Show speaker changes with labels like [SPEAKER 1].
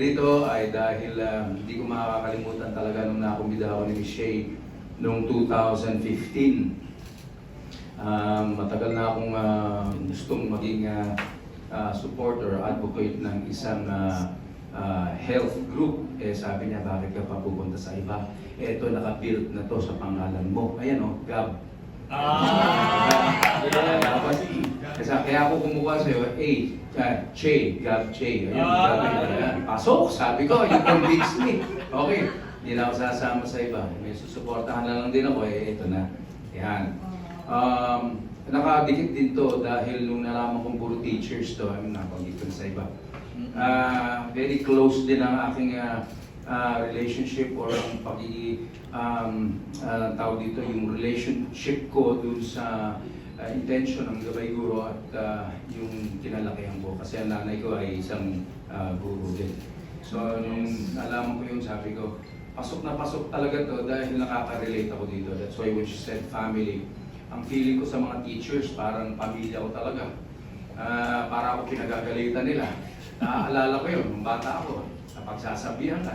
[SPEAKER 1] rito ay dahil ah, hindi ko makakalimutan talaga nung nakumbida ako ni Shay noong 2015. Um, matagal na akong ah, gustong maging ah, ah, supporter, advocate ng isang ah, ah, health group. Eh sabi niya, bakit ka pa pupunta sa iba? Ito naka-build na to sa pangalan mo. Ayan o, Gab.
[SPEAKER 2] Ah!
[SPEAKER 1] Ako kumuha sa'yo, A, uh, Che, Gab Che. Ayun,
[SPEAKER 2] Ah.
[SPEAKER 1] sabi ko, ayan, pasok, sabi ko, you convince me. Okay, hindi na ako sasama sa iba. May susuportahan na lang din ako, eh, ito na. Yan. Um, nakadikit din to dahil nung nalaman kong puro teachers to, ay nabanggit ko sa iba. Ah, very close din ang aking ah, ah, relationship or ang pagiging um, ah, tawag dito yung relationship ko dun sa ah, intention ng gabay guro at ah, yung kinalakihan ko kasi ang nanay ko ay isang ah, guro din. So nung nalaman ko yun sabi ko pasok na pasok talaga to dahil nakaka-relate ako dito. That's why when she said family, ang feeling ko sa mga teachers parang pamilya ko talaga. Ah, para ako pinagagalitan nila. Naaalala ko yun, nung bata ako, napagsasabihan ka.